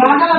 মানা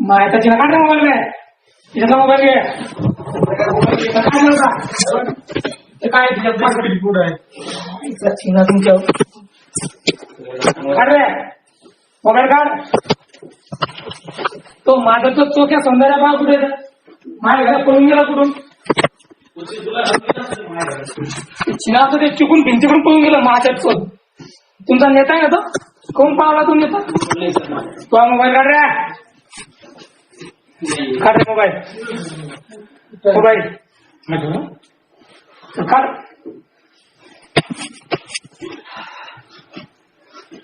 माहिती काढ मोबाईल काय तिचा मोबाईल घे काय पुढे आहे चिन्ह तुमच्या काढ रे मोबाईल काढ तो माझा तो चोक्या सौंदर्या बा कुठे माझ्या घरात पळून गेला कुठून? चिनाचं ते चुकून भिंतीकडून पळून गेलं माझ्या चोत तुमचा नेता आहे ना तो? कोण पावला तो नेता? तो हा मोबाईल काढ रे. काढ रे मोबाईल. मोबाईल. काढ.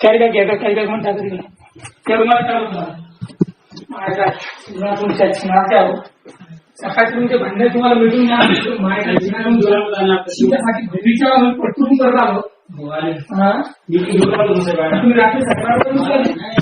कॅरी बॅग घ्या कॅरी बॅग म्हणता तरी ते रुमाल काढून तुमच्या आहो सकाळी तुमचे भांडे तुम्हाला मिळून तुमच्यासाठी घरीच्या पटकून करत आलो. हा? तुम्ही रात्री सकाळपर्यंत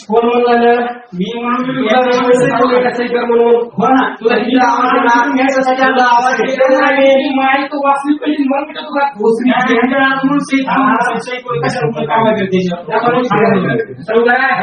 कोण म्हणलं मी म्हणून माहिती वाचली पहिली मग मी तुला तुम्ही राजकारण दिले सगळ्यांना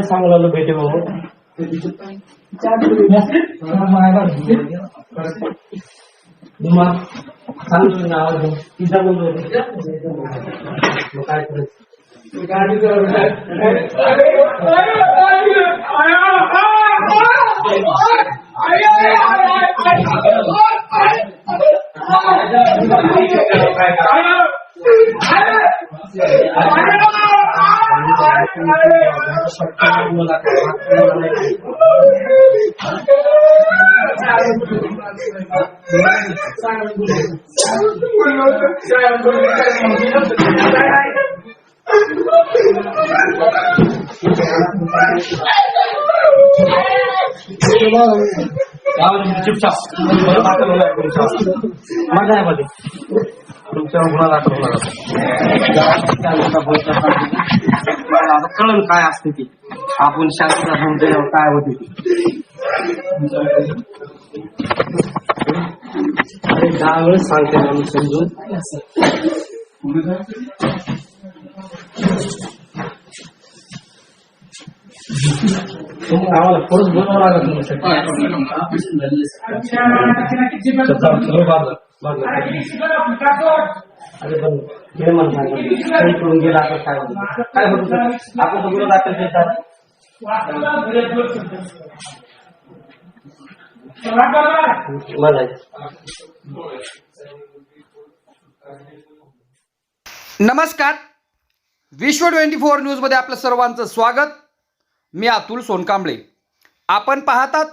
चांगलं भेटे भाऊ सांगतो ना आवाज तिचा बोलतो काय करायचं সরকার मजा आहे गुन्हा दाखल होणार काय असते ती आपण शास्त्र समजल्यावर काय होते ती अरे दहा वेळेस सांगते समजून आम्हाला परत बोलावं लागत अरे पण हे म्हणतात करून गेला आता काय होतं? काय होतं? आपण गुन्हा दाखल मला नमस्कार. विश्व ट्वेंटी फोर न्यूजमध्ये आपलं सर्वांचं स्वागत. मी अतुल सोनकांबळे. आपण पाहतात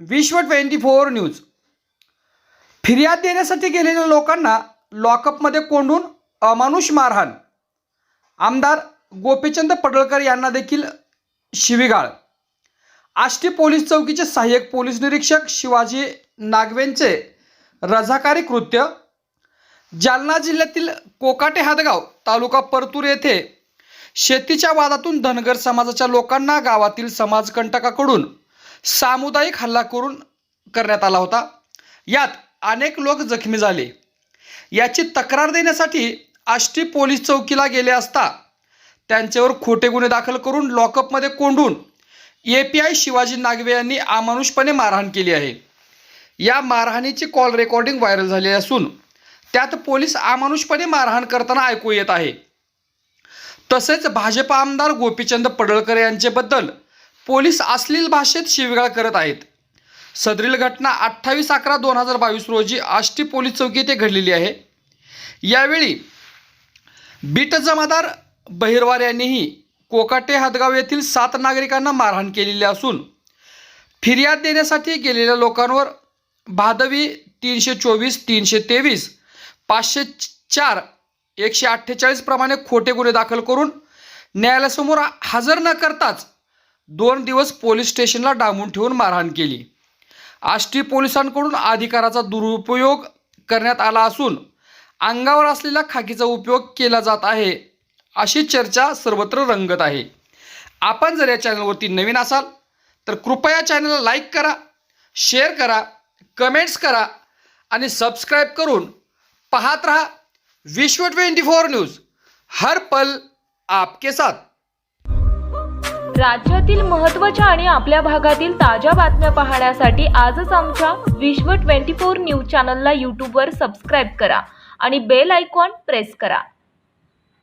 विश्व ट्वेंटी फोर न्यूज. फिर्याद देण्यासाठी गेलेल्या लोकांना लॉकअपमध्ये कोंडून अमानुष मारहाण. आमदार गोपीचंद पडळकर यांना देखील शिवीगाळ. आष्टी पोलीस चौकीचे सहाय्यक पोलीस निरीक्षक शिवाजी नागवेंचे रझाकारी कृत्य. जालना जिल्ह्यातील कोकाटे हादगाव तालुका परतूर येथे शेतीच्या वादातून धनगर समाजाच्या लोकांना गावातील समाजकंटकाकडून सामुदायिक हल्ला करून करण्यात आला होता. यात अनेक लोक जखमी झाले. याची तक्रार देण्यासाठी आष्टी पोलीस चौकीला गेले असता त्यांच्यावर खोटे गुन्हे दाखल करून लॉकअपमध्ये कोंडून A P I Shivaji Nagwe यांनी अमानुषपणे मारहाण केली आहे. या मारहाणीची कॉल रेकॉर्डिंग व्हायरल झाली असून त्यात पोलीस अमानुषपणे मारहाण करताना ऐकू येत आहे. तसेच भाजप आमदार गोपीचंद पडळकर यांच्याबद्दल पोलीस अश्लील भाषेत शिवीगाळ करत आहेत. सदरील घटना अठ्ठावीस अकरा दोन हजार बावीस रोजी आष्टी पोलीस चौकी येथे घडलेली आहे. यावेळी बीट जमादार बहिरवार यांनीही कोकाटे हदगाव येथील सात नागरिकांना मारहाण केलेली असून फिर्याद देण्यासाठी गेलेल्या लोकांवर भादवी तीनशे चोवीस तीनशे तेवीस पाचशे चार एकशे अठ्ठेचाळीस प्रमाणे खोटे गुन्हे दाखल करून न्यायालयासमोर हजर न करताच दोन दिवस पोलीस स्टेशनला डांबून ठेवून मारहाण केली. आष्टी पोलिसांकडून अधिकाराचा दुरुपयोग करण्यात आला असून अंगावर असलेल्या खाकीचा उपयोग केला जात आहे अशी चर्चा सर्वत्र रंगत आहे. आपण जर या चॅनलवरती नवीन असाल तर कृपया चॅनलला लाईक करा शेअर करा कमेंट्स करा आणि सबस्क्राईब करून पाहत रहा. विश्व ट्वेंटी फोर न्यूज हर पल आपके साथ. राज्यातील महत्त्वाच्या आणि आपल्या भागातील ताज्या बातम्या पाहण्यासाठी आजच आमच्या विश्व ट्वेंटी फोर न्यूज चॅनलला यूट्यूबवर सबस्क्राईब करा आणि बेल आयकॉन प्रेस करा.